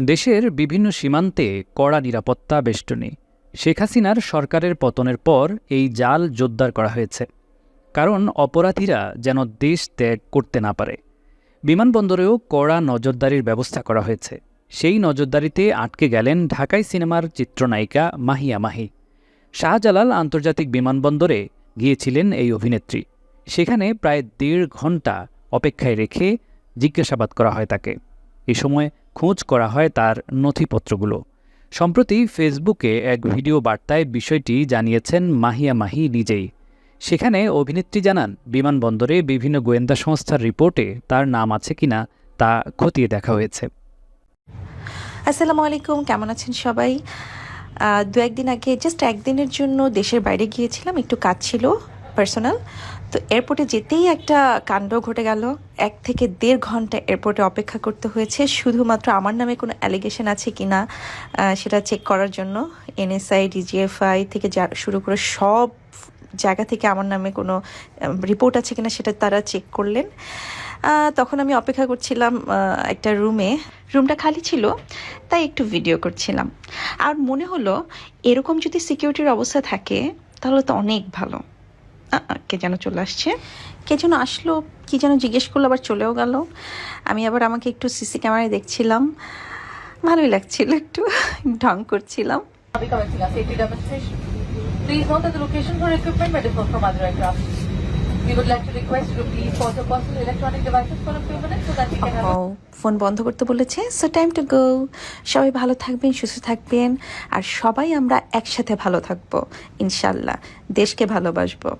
দেশের বিভিন্ন সীমান্তে কড়া নিরাপত্তা বেষ্টনী। শেখ হাসিনার সরকারের পতনের পর এই জাল জোরদার করা হয়েছে। কারণ অপরাধীরা যেন দেশ ত্যাগ করতে না পারে। বিমানবন্দরেও কড়া নজরদারির ব্যবস্থা করা হয়েছে। সেই নজরদারিতে আটকে গেলেন ঢাকাই সিনেমার চিত্রনায়িকা মাহিয়া মাহি। শাহজালাল আন্তর্জাতিক বিমানবন্দরে গিয়েছিলেন এই অভিনেত্রী। সেখানে প্রায় দেড় ঘণ্টা অপেক্ষায় রেখে জিজ্ঞাসাবাদ করা হয় তাকে। এ সময় খোঁজ করা হয় তার নথিপত্রগুলো। সম্প্রতি ফেসবুকে এক ভিডিও বার্তায় বিষয়টি জানিয়েছেন মাহিয়া মাহি নিজেই। সেখানে অভিনেত্রী জানান, বিমানবন্দরে বিভিন্ন গোয়েন্দা সংস্থার রিপোর্টে তার নাম আছে কিনা তা খতিয়ে দেখা হয়েছে। আসসালামু আলাইকুম, কেমন আছেন সবাই? দু একদিন আগে জাস্ট একদিনের জন্য দেশের বাইরে গিয়েছিলাম, একটু কাজ ছিল পার্সোনাল তো এয়ারপোর্টে যেতেই একটা কাণ্ড ঘটে গেল। এক থেকে দেড় ঘণ্টা এয়ারপোর্টে অপেক্ষা করতে হয়েছে। শুধুমাত্র আমার নামে কোনো অ্যালিগেশন আছে কি না সেটা চেক করার জন্য এনএসআই ডিজিএফআই থেকে যা শুরু করে সব জায়গা থেকে আমার নামে কোনো রিপোর্ট আছে কিনা সেটা তারা চেক করলেন। তখন আমি অপেক্ষা করছিলাম একটা রুমে রুমটা খালি ছিল, তাই একটু ভিডিও করছিলাম। আর মনে হলো, এরকম যদি সিকিউরিটির অবস্থা থাকে, তাহলে তো অনেক ভালো। কে যেন চলে আসছে? কে যেন আসলো কি যেন জিজ্ঞেস করল আবার চলেও গেল। আমি আবার আমাকে একটু সিসি ক্যামেরায় দেখছিলাম। ভালোই লাগছিল একটু ঢং করছিলাম। ফোন বন্ধ করতে বলেছে সো টাইম টু গো সবাই ভালো থাকবেন সুস্থ থাকবেন আর সবাই আমরা একসাথে ভালো থাকব ইনশাল্লাহ। দেশকে ভালোবাসবো।